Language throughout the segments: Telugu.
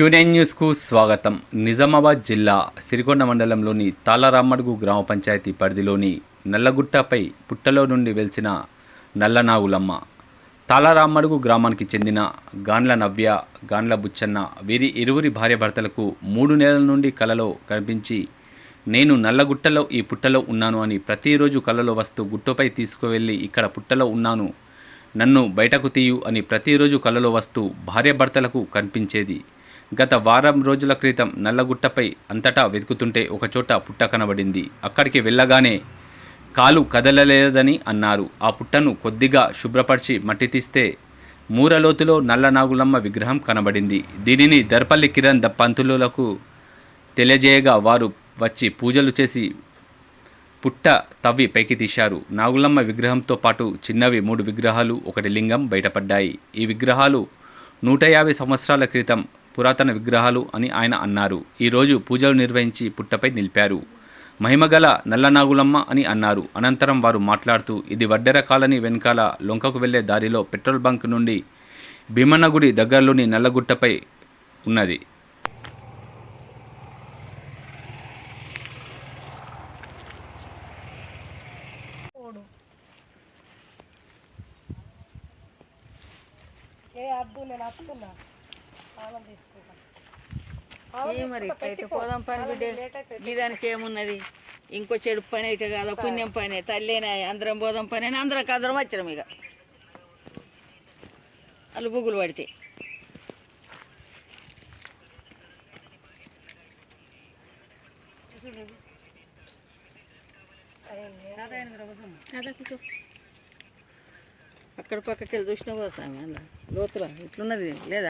క్యూనైన్ న్యూస్కు స్వాగతం. నిజామాబాద్ జిల్లా సిరికొండ మండలంలోని తాళరామడుగు గ్రామ పంచాయతీ పరిధిలోని నల్లగుట్టపై పుట్టలో నుండి వెలిసిన నల్లనాగులమ్మ తాళరామడుగు గ్రామానికి చెందిన గాన్ల నవ్య గాన్ల బుచ్చన్న వీరి ఇరువురి భార్యాభర్తలకు మూడు నెలల నుండి కలలో కనిపించి నేను నల్లగుట్టలో ఈ పుట్టలో ఉన్నాను అని ప్రతిరోజు కలలో వస్తూ గుట్టపై తీసుకువెళ్ళి ఇక్కడ పుట్టలో ఉన్నాను. నన్ను బయటకు తీయు అని ప్రతిరోజు కలలో వస్తూ భార్యాభర్తలకు కనిపించేది. గత వారం రోజుల క్రితం నల్లగుట్టపై అంతటా వెతుకుతుంటే ఒకచోట పుట్ట కనబడింది. అక్కడికి వెళ్ళగానే కాలు కదలలేదని అన్నారు. ఆ పుట్టను కొద్దిగా శుభ్రపరిచి మట్టి తీస్తే మూరలోతులో నల్లనాగులమ్మ విగ్రహం కనబడింది. దీనిని దర్పల్లి కిరణ్ ద తెలియజేయగా వారు వచ్చి పూజలు చేసి పుట్ట తవ్వి పైకి తీశారు. నాగులమ్మ విగ్రహంతో పాటు చిన్నవి మూడు విగ్రహాలు ఒకటి లింగం బయటపడ్డాయి. ఈ విగ్రహాలు నూట యాభై సంవత్సరాల క్రితం పురాతన విగ్రహాలు అని ఆయన అన్నారు. ఈరోజు పూజలు నిర్వహించి పుట్టపై నిలిపారు. మహిమగల నల్లనాగులమ్మ అని అన్నారు. అనంతరం వారు మాట్లాడుతూ ఇది వడ్డెర కాలనీ వెనకాల లొంకకు వెళ్ళే దారిలో పెట్రోల్ బంక్ నుండి భీమన్నగుడి దగ్గరలోని నల్లగుట్టపై ఉన్నది. ఏ అద్దు నేను వస్తున్నా. తాళం తీసుకుంటా. ఏ మరి ఇట్లయితే పోదాం పని బిడ్డ. గీదానికి ఏమున్నది? ఇంకో చెడు పని అయితే కాదా? పుణ్యం పని. తల్లేనా? అందరం పోదాం పని అని అందరం అందరం వచ్చినాం ఇక. వాళ్ళు బుగ్గులు పడితే. అక్కడ పక్కకి వెళ్ళి చూసినా పోతాం అలా లోతులా? ఇట్లున్నది లేదా?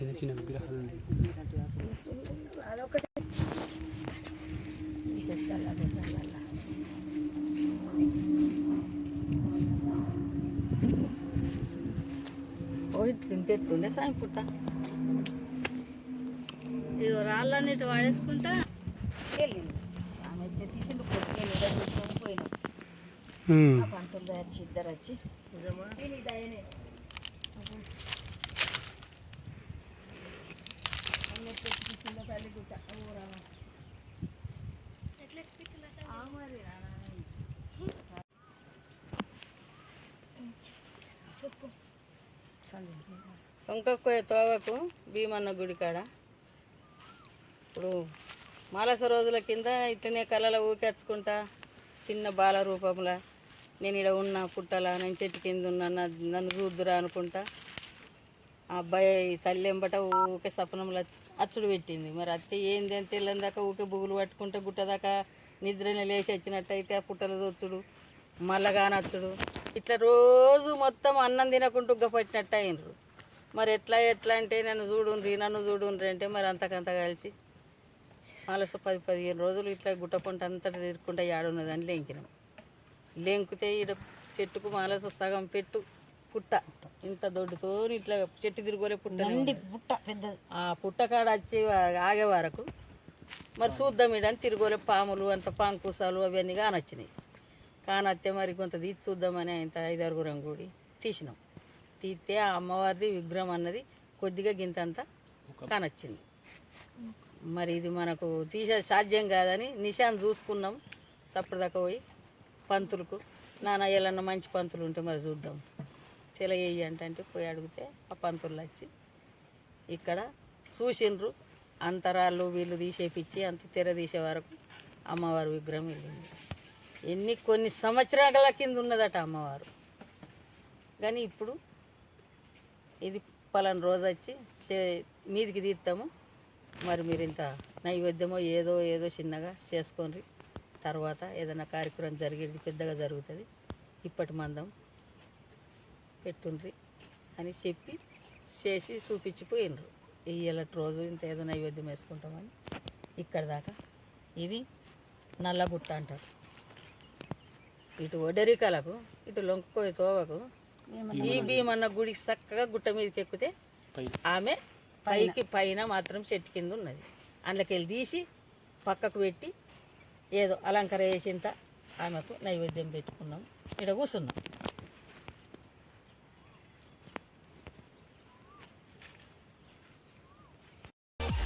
చిన్న చిన్న విగ్రహాలు ఉన్నాయి. ఓ తింటెత్తుండే సాయం పుట్ట. ఇదిగో రాళ్ళన్నిటి వాడేసుకుంటా. వెళ్ళింది. ఆమె తీసిండు చూసుకొని పోయినాం. ఆ పంతులు వచ్చి ఇద్దరు వచ్చి తీసిందో తల్లి గుట్ట ఊరా. ఇంకొక తోవకు భీమన్న గుడి కాడ. ఇప్పుడు మాలస రోజుల కింద ఇట్లనే కళలో ఊకెచ్చుకుంటా చిన్న బాల రూపంలో. నేను ఇక్కడ ఉన్న పుట్టలా నేను చెట్టు కింద ఉన్నా నన్ను చూద్దురా అనుకుంటా. ఆ అబ్బాయి తల్లి ఎంబట ఊకే సపనంలో అచ్చుడు పెట్టింది. మరి అత్తే ఏంది అని తెల్లని దాకా ఊకే బుగులు పట్టుకుంటే గుట్ట దాకా నిద్రనే లేచి వచ్చినట్టయితే ఆ పుట్టలు దొచ్చుడు మళ్ళా ఇట్లా రోజు మొత్తం అన్నం తినకుండా పట్టినట్టు అయినరు. మరి ఎట్లా ఎట్లా అంటే నన్ను చూడుండ్రి నన్ను చూడుండ్రి అంటే మరి అంతకంత కలిసి ఆలస పది పదిహేను రోజులు ఇట్లా గుట్ట పంట అంతా తిరుక్కుంటా ఏడున్నదని లేంకినాం. లేంకితే ఈడ చెట్టుకు మాలస సగం పెట్టు. పుట్ట. ఇంత దొడ్డుతో ఇట్లా చెట్టు తిరుగులే పుట్ట పుట్ట పెద్దది. ఆ పుట్టకాడ వచ్చి వా- ఆగే వరకు మరి చూద్దాం ఇడని తిరుగులే పాములు అంత పాంకుసాలు అవన్నీ కానొచ్చినాయి. కానొస్తే మరి కొంత తీసి చూద్దామని ఇంత ఐదారుగురం కూడి తీసినాం. తీస్తే ఆ అమ్మవారిది విగ్రహం అన్నది కొద్దిగా గింతంత కానొచ్చింది. మరి ఇది మనకు తీసే సాధ్యం కాదని నిశాన్ చూసుకున్నాం. సప్పటిదాకా పోయి పంతులకు నాన్న ఎల్లన్న మంచి పంతులు ఉంటే మరి చూద్దాం. తెలియయ్యి అంటే పోయి అడిగితే ఆ పంతులు వచ్చి ఇక్కడ చూసిండ్రు అంతరాళ్ళు వీళ్ళు తీసేపిచ్చి అంత తెర తీసే వరకు అమ్మవారి విగ్రహం వెళ్ళింది. ఎన్ని కొన్ని సంవత్సరాల కింద ఉన్నదట అమ్మవారు. కానీ ఇప్పుడు ఇది పలానా రోజు వచ్చి చే- మీదికి తీస్తాము. మరి మీరు ఇంత నైవేద్యమో ఏదో ఏదో చిన్నగా చేసుకోండి. తర్వాత ఏదైనా కార్యక్రమం జరిగేది పెద్దగా జరుగుతుంది. ఇప్పటి మందం పెట్టుండ్రి అని చెప్పి చేసి చూపించిపోయినరు ఇయ్యలటి రోజు ఇంత ఏదో నైవేద్యం వేసుకుంటామని ఇక్కడ దాకా. ఇది నల్లగుట్ట అంటారు. ఇటు ఒడరికలకు ఇటు లొంకపోయే తోవకు ఈ భీమన్న గుడి చక్కగా గుట్ట మీదకి ఎక్కితే ఆమె పైకి పైన మాత్రం చెట్టు కింద ఉన్నది. అందులోకి వెళ్ళి తీసి పక్కకు పెట్టి ఏదో అలంకర వేసింత ఆమెకు నైవేద్యం పెట్టుకున్నాం. ఇక్కడ కూర్చున్నాం.